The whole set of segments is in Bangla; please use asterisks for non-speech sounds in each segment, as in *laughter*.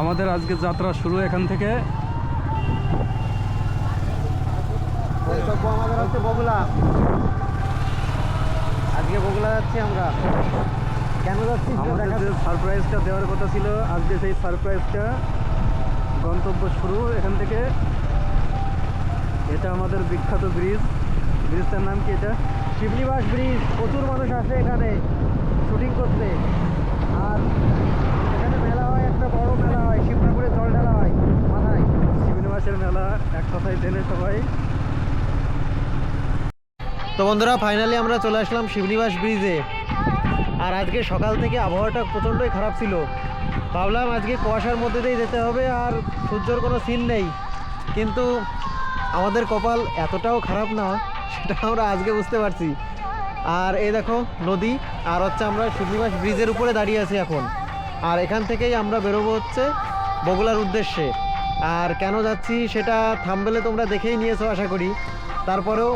আমাদের আজকে যাত্রা শুরু এখান থেকে। আমাদের হচ্ছে বগুলা আজকে বগুলা যাচ্ছি আমরা। কেন যাচ্ছি আমাদের যে সারপ্রাইজটা দেওয়ার কথা ছিল আজকে সেই সারপ্রাইজটা গন্তব্য শুরু এখান থেকে। এটা আমাদের বিখ্যাত ব্রিজ ব্রিজটার নাম কি এটা? শিবনিবাস ব্রিজ প্রচুর মানুষ আসে এখানে। শুটিং করতে। আর এখানে মেলা হয় একটা বড় মেলা হয় শিব ঠাকুরের জল ঢালা হয় মাথায় শিবনিবাসের মেলা, এক কথায় জেনে সবাই। তো বন্ধুরা ফাইনালি আমরা চলে আসলাম শিবনিবাস ব্রিজে আর আজকে সকাল থেকে আবহাওয়াটা প্রচণ্ডই খারাপ ছিল। ভাবলাম আজকে কুয়াশার মধ্যে দিয়ে যেতে হবে আর সূর্যর কোনো সিন নেই। কিন্তু আমাদের কপাল এতটাও খারাপ না, সেটা আমরা আজকে বুঝতে পারছি। আর এই দেখো, নদী, আর হচ্ছে আমরা শিবনিবাস ব্রিজের উপরে দাঁড়িয়ে আছি এখন। আর এখান থেকেই আমরা বেরোবো হচ্ছে বগুলার উদ্দেশ্যে। আর কেন যাচ্ছি সেটা থামবেলে তোমরা দেখেই নিয়েছো আশা করি। তারপরেও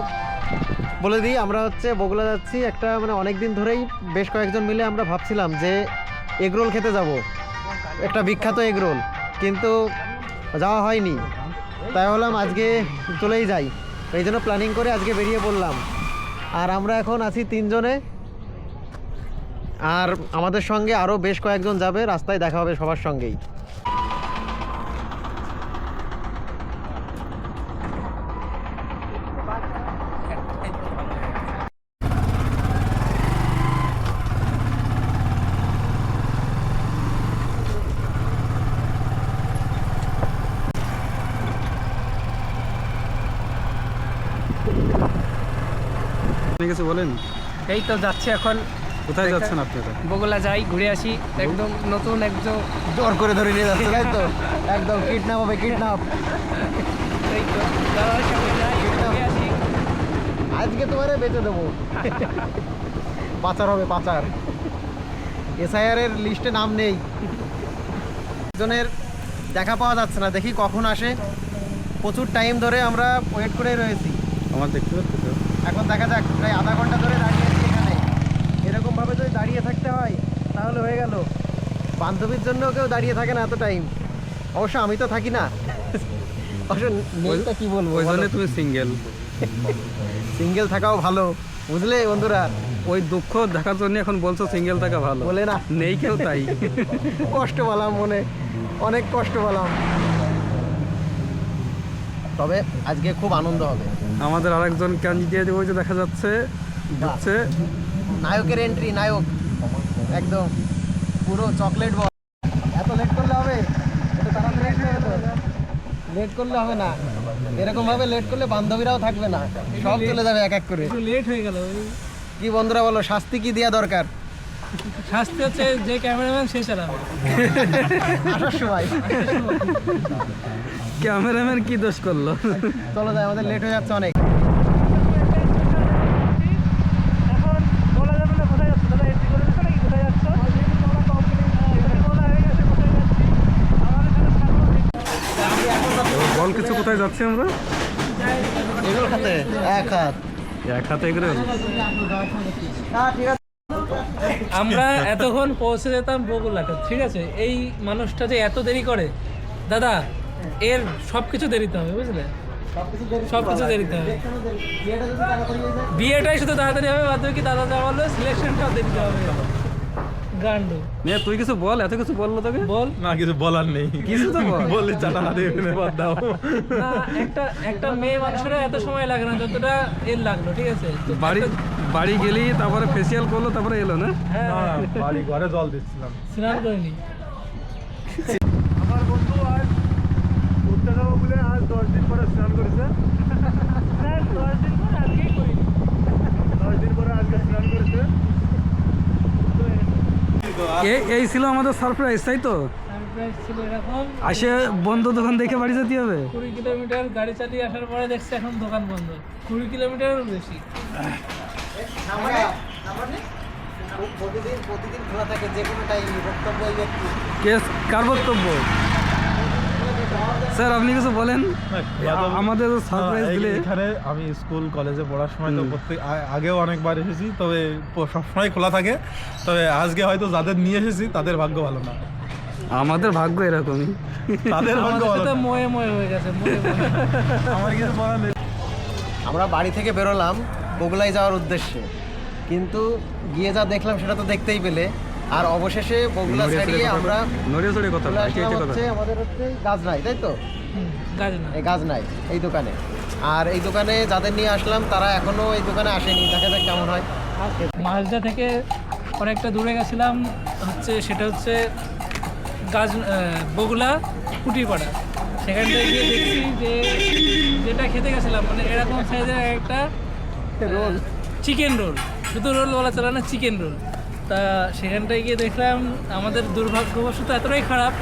বলে দিই, আমরা হচ্ছে বগুলা যাচ্ছি একটা মানে অনেক দিন ধরেই বেশ কয়েকজন মিলে আমরা ভাবছিলাম যে এগরোল খেতে যাব। একটা বিখ্যাত এগরোল, কিন্তু যাওয়া হয়নি। তাই হলাম আজকে চলেই যাই। এই জন্য প্ল্যানিং করে আজকে বেরিয়ে পড়লাম। আর আমরা এখন আছি তিনজনে। আর আমাদের সঙ্গে আরও বেশ কয়েকজন যাবে, রাস্তায় দেখা হবে সবার সঙ্গেই। আপনি কিছু বলেন? এই তো যাচ্ছে এখন। কোথায় যাচ্ছেন আপনারা বগুলা যাই ঘুরে আসি। একদম নতুন একদম জোর করে ধরে নিয়ে যাচ্ছে তাই তো। একদম কিডন্যাপ হবে কিডন্যাপ এই তো আজকে তোমারে বেঁচে দেবো। পাচার হবে পাচার। এসআইআর এর লিস্টে নাম নেই। একজনের দেখা পাওয়া যাচ্ছে না দেখি কখন আসে। প্রচুর টাইম ধরে আমরা ওয়েট করে রয়েছি। আমার দেখতে এখন দেখা যাক প্রায় আধা ঘণ্টা ধরে দাঁড়িয়ে আছি এখানে। এরকমভাবে যদি দাঁড়িয়ে থাকতে হয় তাহলে হয়ে গেল। বান্ধবীর জন্য কেউ দাঁড়িয়ে থাকে না এত টাইম অবশ্য আমি তো থাকি না। অবশ্য কি বলব ওই জন্য তুমি সিঙ্গেল সিঙ্গেল থাকাও ভালো। বুঝলে বন্ধুরা? ওই দুঃখ দেখার জন্য এখন বলছো সিঙ্গেল থাকা ভালো। বলে না। নেই কেউ তাই। কষ্ট পেলাম মনে। অনেক কষ্ট পেলাম। তবে আজকে খুব আনন্দ হবে। আমাদের আরেকজন ক্যান্ডিডেট ওই যে দেখা যাচ্ছে ঢুকছে। নায়কের এন্ট্রি নায়ক। একদম। পুরো চকলেট বল এত লেট করলে হবে? লেট করলে হবে না। এরকম ভাবে লেট করলে বান্ধবীরাও থাকবে না। সব চলে যাবে এক এক করে। লেট হয়ে গেল কি বন্ধুরা বলো শাস্তি কি দেওয়া দরকার? শাস্তি হচ্ছে যে ক্যামেরাম্যান সে চালাবে। আসার সময় ক্যামেরাম্যান কি দোষ করল? চলো যাই আমাদের লেট হয়ে যাচ্ছে অনেক এখন বলা যাবে না কোথায় যাচ্ছে দাদা এন্ট্রি করে দিচ্ছে নাকি কোথায় যাচ্ছে বলা হয়ে গেছে কোথায় যাচ্ছি আমাদের বল কিছু কোথায় যাচ্ছি আমরা? এগুলো খাতে এক হাত। এক হাতে এগরে ঠিক আছে। আমরা এতক্ষণ পৌঁছে যেতাম বগুলাতে ঠিক আছে? এই মানুষটা যে এত দেরি করে দাদা এর সবকিছু দেরিতে হবে বুঝলে? সব কিছু দেরিতে হবে। বিয়েটাই শুধু তাড়াতাড়ি হবে বাদ কি দাদা যা বলল সিলেকশনটাও দেরিতে হবে। গান্ডু। মেয়ে তুই কিছু বল এত কিছু বলল তোকে? বল। না কিছু বলার নেই। কিছু তো বল। বললি চাটা না দিয়ে বাদ দাও। না একটা একটা মেয়ে মানুষের এত সময় লাগে না যতটা এর লাগল ঠিক আছে? বাড়ি বাড়ি গেলি তারপরে ফেসিয়াল করল তারপরে এলো না? হ্যাঁ। বাড়ি ঘরে জল দিচ্ছিলাম। স্নান করিনি। আমার বন্ধু আজ ঘুরতে যাব বলে আজ দশ দিন পরে স্নান করেছে। দশ দিন পর আজকেই করিনি। দশ দিন পরে আজকে স্নান করেছে। এই ছিল আমাদের সারপ্রাইজ তাই তো? সারপ্রাইজ ছিল এরকম। আসে বন্ধ দোকান দেখে বাড়ি যেতে হবে। কুড়ি কিলোমিটার গাড়ি চালিয়ে আসার পরে দেখছি এখন দোকান বন্ধ। কুড়ি কিলোমিটারেরও বেশি। প্রতিদিন প্রতিদিন খোলা থাকে যে কোনো টাইমে বক্তব্য কেস কার বক্তব্য? স্যার আপনি কিছু বলেন? আমাদের সারপ্রাইজ দিলে। এখানে আমি স্কুল কলেজে পড়ার সময় তো প্রত্যেক আগেও অনেকবার এসেছি তবে সবসময় খোলা থাকে। তবে আজকে হয়তো যাদের নিয়ে এসেছি তাদের ভাগ্য ভালো না। আমাদের ভাগ্য এরকমই। তাদের ভাগ্য ভালো ময়ে ময়ে হয়ে গেছে। *laughs* আমার কিছু বলার নেই। আমরা বাড়ি থেকে বেরোলাম বগুলাই যাওয়ার উদ্দেশ্যে। কিন্তু গিয়ে যা দেখলাম সেটা তো দেখতেই পেলে। আর অবশেষে বগুলা ছাড়িয়ে আমরা নড়িয়ে চড়িয়ে কথা। হচ্ছে আমাদের হচ্ছে গাজনাই তাই তো? গাছ না এই গাজনাই এই দোকানে। আর এই দোকানে যাদের নিয়ে আসলাম তারা এখনও এই দোকানে আসেনি। দেখা যাক কেমন হয়। মালদা থেকে অনেকটা দূরে গেছিলাম হচ্ছে সেটা হচ্ছে গাছ বগুলা কুটিপাড়া সেখান থেকে গিয়ে দেখছি যে যেটা খেতে গেছিলাম মানে এরকম সাইজের একটা রোল। চিকেন রোল শুধু রোল বলা চলে না চিকেন রোল তা সেখানটায় গিয়ে দেখলাম আমাদের দুর্ভাগ্যবশত এতটাই খারাপ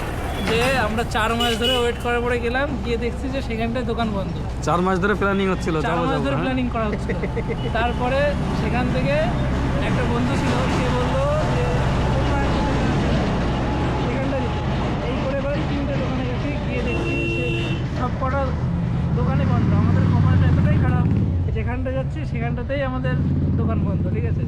যে আমরা চার মাস ধরে ওয়েট করার পরে গেলাম গিয়ে দেখছি যে সেখানটায় দোকান বন্ধ। চার মাস ধরে প্ল্যানিং হচ্ছিল চার মাস ধরে? প্ল্যানিং করা হচ্ছিল। তারপরে সেখান থেকে একটা বন্ধু ছিল সে বলল যে এই করে করে তিনটে দোকানে গেছি গিয়ে দেখছি সে সব কটা দোকানে বন্ধ। আমাদের কপালটা এতটাই খারাপ যেখানটা যাচ্ছি সেখানটাতেই আমাদের দোকান বন্ধ ঠিক আছে?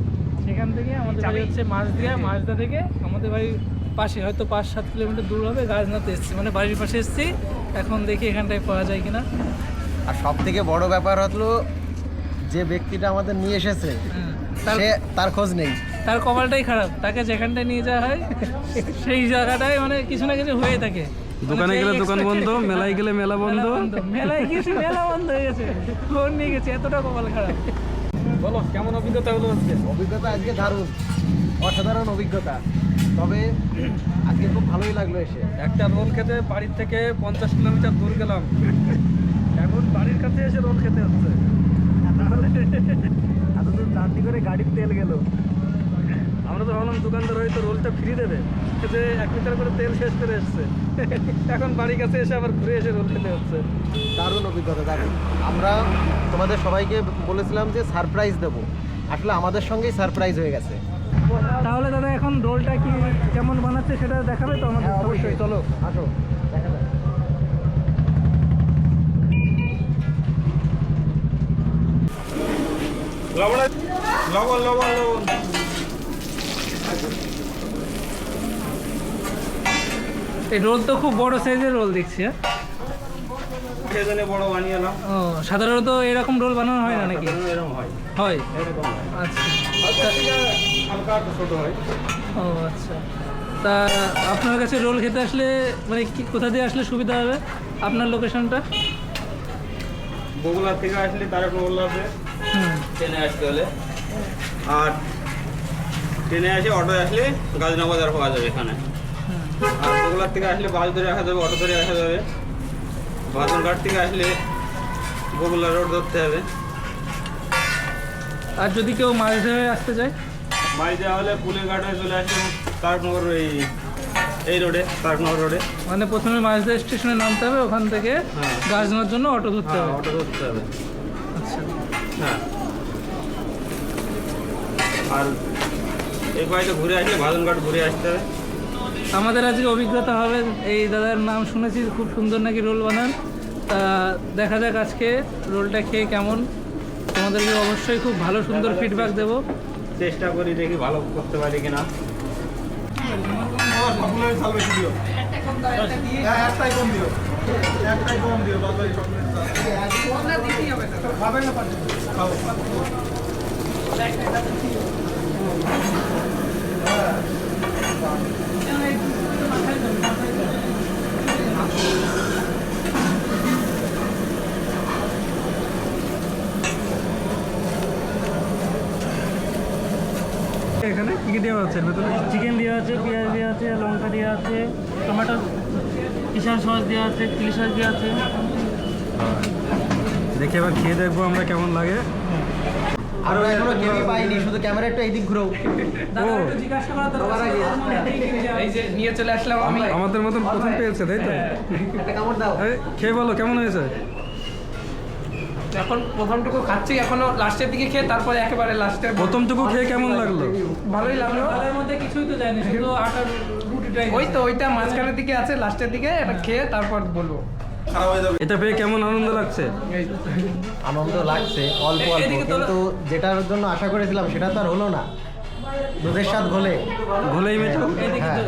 সেখান থেকে আমাদের বাড়ি হচ্ছে মাছদিয়া মাছদা থেকে আমাদের বাড়ির পাশে হয়তো পাঁচ সাত কিলোমিটার দূর হবে গাছনাতে এসেছি। মানে বাড়ির পাশে এসেছি। এখন দেখি এখানটায় পাওয়া যায় কিনা। আর সব থেকে বড় ব্যাপার হলো যে ব্যক্তিটা আমাদের নিয়ে এসেছে হ্যাঁ। তার সে তার খোঁজ নেই। তার কপালটাই খারাপ। তাকে যেখানটায় নিয়ে যাওয়া হয় সেই জায়গাটায় মানে কিছু না কিছু হয়ে থাকে। দোকানে মানে গেলে দোকান বন্ধ মেলায় গেলে মেলা বন্ধ। মেলায় গেছি মেলা বন্ধ হয়ে গেছে। ফোন নিয়ে গেছে এতটা কপাল খারাপ। বলো কেমন অভিজ্ঞতা হলো আজকে? অভিজ্ঞতা আজকে দারুণ। অসাধারণ অভিজ্ঞতা। তবে আজকে খুব ভালোই লাগল এসে। একটা রোল খেতে বাড়ির থেকে পঞ্চাশ কিলোমিটার দূর গেলাম। এখন বাড়ির কাছে এসে রোল খেতে হচ্ছে। এতদিন জার্নি করে গাড়ির তেল গেল। আমরা তো ভাবলাম দোকানদার হয়তো রোলটা ফ্রি দেবে। যে এক লিটার করে তেল শেষ করে এসছে। *laughs* এখন বাড়ির কাছে এসে আবার ঘুরে এসে রোল খেতে হচ্ছে। দারুণ অভিজ্ঞতা দারুণ। আমরা তোমাদের সবাইকে বলেছিলাম যে সারপ্রাইজ দেবো। আসলে আমাদের সঙ্গেই সারপ্রাইজ হয়ে গেছে। তাহলে দাদা এখন রোলটা কি কেমন বানাচ্ছে সেটা দেখাবে তো আমাদের? হ্যাঁ অবশ্যই। চলো আসো। দেখা যাক লবণ লবণ লবণ লবণ। এই রোল তো খুব বড় সাইজের রোল দেখছি হ্যাঁ? বড় বানিয়ে এলাম। ও সাধারণত এরকম রোল বানানো হয় না নাকি? এরকম হয়। হয়? এরকম আচ্ছা। হালকা থেকে হালকা একটু ছোট হয়। ও আচ্ছা। তা আপনার কাছে রোল খেতে আসলে মানে কি কোথা দিয়ে আসলে সুবিধা হবে? আপনার লোকেশনটা বগুলা থেকে আসলে তারক মোল্লা আছে হুম। ট্রেনে আসতে হলে। আর ট্রেনে আসে অটো আসলে গাজনা বাজার পাওয়া যাবে এখানে। আর বগুলার থেকে আসলে বাস ধরে আসা যাবে অটো ধরে আসা যাবে। বাজারঘাট থেকে আসলে বগুলা রোড ধরতে হবে। আর যদি কেউ মাছ ধরে আসতে চায়? মাই দেওয়া হলে পুলের ঘাট হয়ে চলে আসলে তারকনগর এই এই রোডে তারকনগর রোডে। মানে প্রথমে মাঝদা স্টেশনে নামতে হবে ওখান থেকে হ্যাঁ। গাছ নেওয়ার জন্য অটো ধরতে হ্যাঁ হবে। অটো ধরতে হবে। আচ্ছা। হ্যাঁ। আর এই পাশে ঘুরে আসলে ভাদনঘাট ঘুরে আসতে হবে। আমাদের আজকে অভিজ্ঞতা হবে এই দাদার নাম শুনেছি খুব সুন্দর নাকি রোল বানান। তা দেখা যাক আজকে রোলটা খেয়ে কেমন। তোমাদেরকে অবশ্যই খুব ভালো সুন্দর ফিডব্যাক দেবো। চেষ্টা করি দেখি ভালো করতে পারি কিনা। এখানে কি দেওয়া ভেতরে চিকেন দেওয়া আছে, পেঁয়াজ দেওয়া আছে, লঙ্কা দেওয়া আছে, টমেটো কিষান সস দেওয়া আছে, চিলি সস দেওয়া আছে। দেখে এবার খেয়ে দেখব আমরা কেমন লাগে। আর এখনও কেউই পাইনি শুধু ক্যামেরা একটু এইদিক ঘুরো নিয়ে চলে আসলাম আমি। আমাদের মতন প্রথম পেয়েছে তাই তো? একটা কামড় দাও। এই, খেয়ে বলো কেমন হয়েছে? এখন প্রথমটুকু খাচ্ছি এখনও লাস্টের দিকে খেয়ে তারপরে একেবারে লাস্টের প্রথমটুকু খেয়ে কেমন লাগল? ভালোই লাগল। মধ্যে কিছুই তো যায়নি শুধু আটার রুটিটাই ওই তো ওইটা মাঝখানের দিকে আছে লাস্টের দিকে এটা খেয়ে তারপর বলব। এটা পেয়ে কেমন আনন্দ লাগছে? আনন্দ লাগছে অল্প অল্প। কিন্তু যেটার জন্য আশা করেছিলাম সেটা তো আর হলো না। দুধের স্বাদ ঘোলে। ঘোলেই মেটো তো, হ্যাঁ।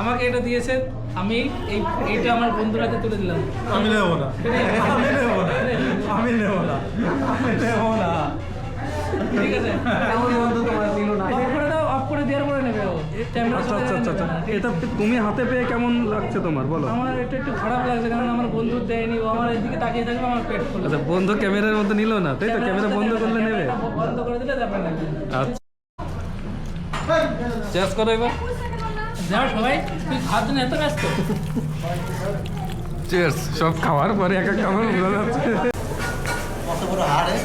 আমাকে এটা দিয়েছেন আমি এই এইটা আমার বন্ধুর হাতে তুলে দিলাম। আমি নেব না। আমি নেব না। আমি নেব না। আমি নেব না। ঠিক আছে। অফ করে দাও অফ করে দেওয়ার পরে নেবে ও। আচ্ছা আচ্ছা আচ্ছা আচ্ছা। এটা তুমি হাতে পেয়ে কেমন লাগছে তোমার? বলো। আমার এটা একটু খারাপ লাগছে কারণ আমার বন্ধু দেয়নি ও আমার এদিকে তাকিয়ে থাকবে আমার পেট ফুলে আচ্ছা বন্ধ ক্যামেরার মধ্যে নিল না তাই তো? ক্যামেরা বন্ধ করলে নেবে? বন্ধ করে দিলে যাবে না। আচ্ছা। চেস করো এবার। যাও সবাই তুই খাওয়ার জন্য এত ব্যস্ত। চেস সব খাওয়ার পরে এক এক কামড় বোঝা যাচ্ছে? কত বড় হাড়ে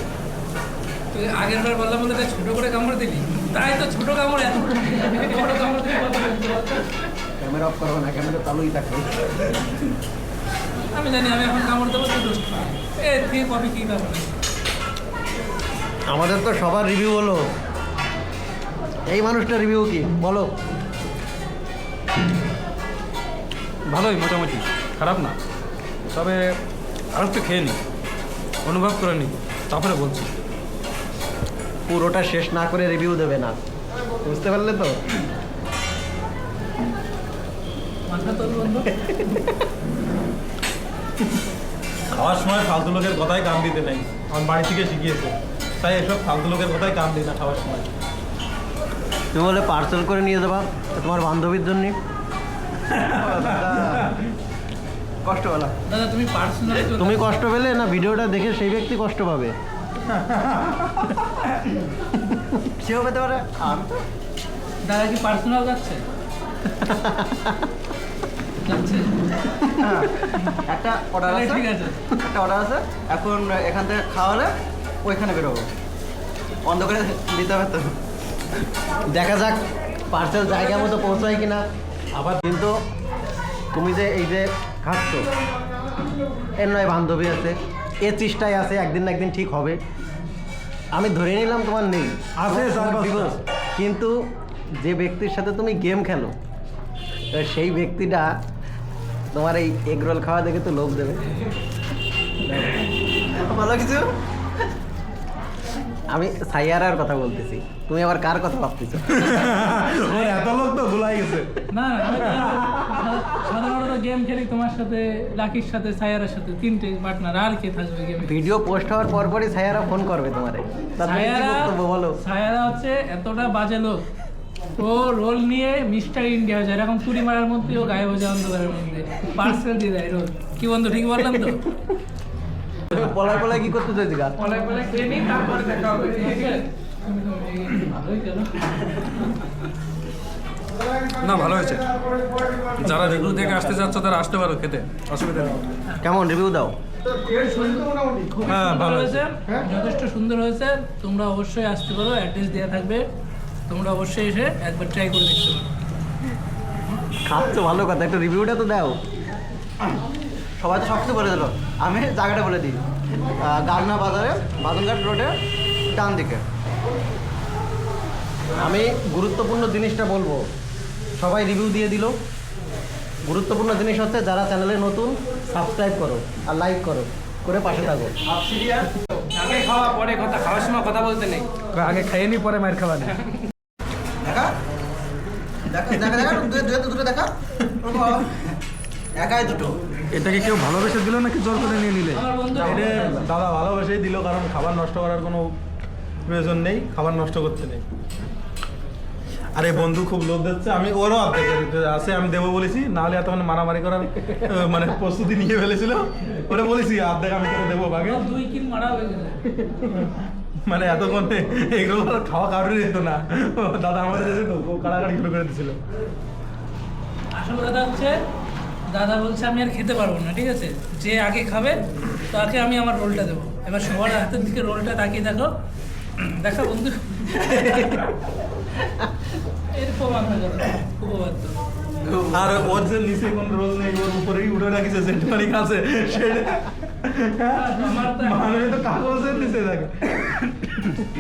তুই আগের বার বললাম বলে ছোট করে কামড় দিলি। তাই তো ছোট কামড় এত। ছোট কামড়? ক্যামেরা অফ করব না ক্যামেরা চালুই থাকবে আমি জানি আমি এখন কামড় দেবো তুই দোষ এ তুই পাবি কি ব্যাপার আমাদের তো সবার রিভিউ হলো। এই মানুষটা রিভিউ কি? বলো। ভালোই মোটামুটি। খারাপ না। তবে আর একটু খেয়ে নি। অনুভব করে নি। তারপরে বলছি। পুরোটা শেষ না করে রিভিউ দেবে না। বুঝতে পারলে তো? খাওয়ার সময় ফালতু লোকের কথাই কাম দিতে নেই। আমার বাড়ি থেকে শিখিয়েছে। তাই এসব ফালতু লোকের কথাই কাম দিই না খাওয়ার সময়। তুমি বলে পার্সেল করে নিয়ে দেবা তোমার বান্ধবীর জন্য? কষ্ট পেলা তুমি কষ্ট পেলে না ভিডিওটা দেখে সেই ব্যক্তি কষ্ট পাবে? সেও পেতে পারে আমি তো দাদা কি পার্সোনাল যাচ্ছে? যাচ্ছে। হ্যাঁ, একটা অর্ডার আছে। ঠিক আছে। একটা অর্ডার আছে। এখন এখান থেকে খাওয়ালে ওইখানে বেরোবো। বন্ধ করে দিতে হবে তো। দেখা যাক পার্সেল জায়গা মতো পৌঁছায় কিনা। আবার কিন্তু তুমি যে এই যে খাচ্ছ এর নয় বান্ধবী আছে এ চেষ্টায় আছে একদিন না একদিন ঠিক হবে। আমি ধরে নিলাম তোমার নেই আছে, তোমার পাঁচটা। divorce। কিন্তু যে ব্যক্তির সাথে তুমি গেম খেলো তো সেই ব্যক্তিটা তোমার এই এগরোল খাওয়া দেখে তো লোভ দেবে ভালো কিছু আমি সাইয়ারার কথা বলতেছি। তুমি আবার কার কথা ভাবতেছো? *laughs* ওর এত লোক তো ভুলাই গেছে। না সাধারণত গেম খেলি তোমার সাথে লাকির সাথে সায়ারের সাথে তিনটে পার্টনার আর কে থাকবে গেমে? ভিডিও পোস্ট হওয়ার পর পরই সাইয়ারা ফোন করবে তোমারে। তারপরে সায়ারা বলো। সায়ারা হচ্ছে এতটা বাজে লোক। ও রোল নিয়ে মিস্টার ইন্ডিয়া হয়ে যায়। এরকম চুরি মারার মধ্যে ও গায়েব হয়ে যায় অন্ধকারের মধ্যে। পার্সেল দিয়ে দেয় রোল। কি বন্ধু ঠিক বললাম তো? পলায় পলায় কি করতে চাইছি গা? পলায় পলায় খেয়ে নিই তারপরে দেখা হবে ঠিক আছে? না ভালো হয়েছে। যারা রিভিউ দেখে আসতে চাচ্ছ তারা আসতে পারো খেতে অসুবিধা নেই। কেমন রিভিউ দাও? হ্যাঁ, ভালো হয়েছে। যথেষ্ট সুন্দর হয়েছে। তোমরা অবশ্যই আসতে পারো অ্যাড্রেস দেওয়া থাকবে। তোমরা অবশ্যই এসে একবার ট্রাই করে দেখতে পারো। খাচ্ছ ভালো কথা। একটা রিভিউটা তো দাও। সবাই তো সব কিছু বলে দিল আমি জায়গাটা বলে দিই গাগনা বাজারে বাদনঘাট রোডে ডান দিকে আমি গুরুত্বপূর্ণ জিনিসটা বলব সবাই রিভিউ দিয়ে দিল গুরুত্বপূর্ণ জিনিস হচ্ছে যারা চ্যানেলে নতুন সাবস্ক্রাইব করো আর লাইক করো করে পাশে থাকো আগে খাওয়া পরে কথা খাওয়ার সময় কথা বলতে নেই আগে খাইয়ে নি পরে মায়ের খাওয়া নেই দেখা দেখা দেখা দুটো দেখা একাই দুটো। এটাকে কেউ ভালোবেসে দিল নাকি জোর করে নিয়ে নিলে? এটা দাদা ভালোবেসেই দিল কারণ খাবার নষ্ট করার কোনো প্রয়োজন নেই খাবার নষ্ট করতে নেই। আরে বন্ধু খুব লোভ দিচ্ছে আমি ওরও আছে আমি দেবো বলেছি নাহলে এতক্ষণ মারামারি করার মানে প্রস্তুতি নিয়ে ফেলেছিল। ওরে বলেছি আর্ধেক আমি তোকে দেবো গেল মানে এতক্ষণ এগুলো খাওয়া কারোর যেত না। দাদা আমাদের কাড়াকাড়ি শুরু করে দিছিল আসল কথা হচ্ছে দাদা বলছে আমি আর খেতে পারব না ঠিক আছে? যে আগে খাবে তাকে আমি আমার রোলটা দেবো। এবার সবার হাতের দিকে রোলটা তাকিয়ে দেখো। দেখা বন্ধু। এরকম আমরা খুব আর ওর যে নিচে কোন রোল নেই ওর উপরেই উঠে রাখিছে সেন্টমারিক আছে সেটা আমার তো কাগজের নিচে থাকে।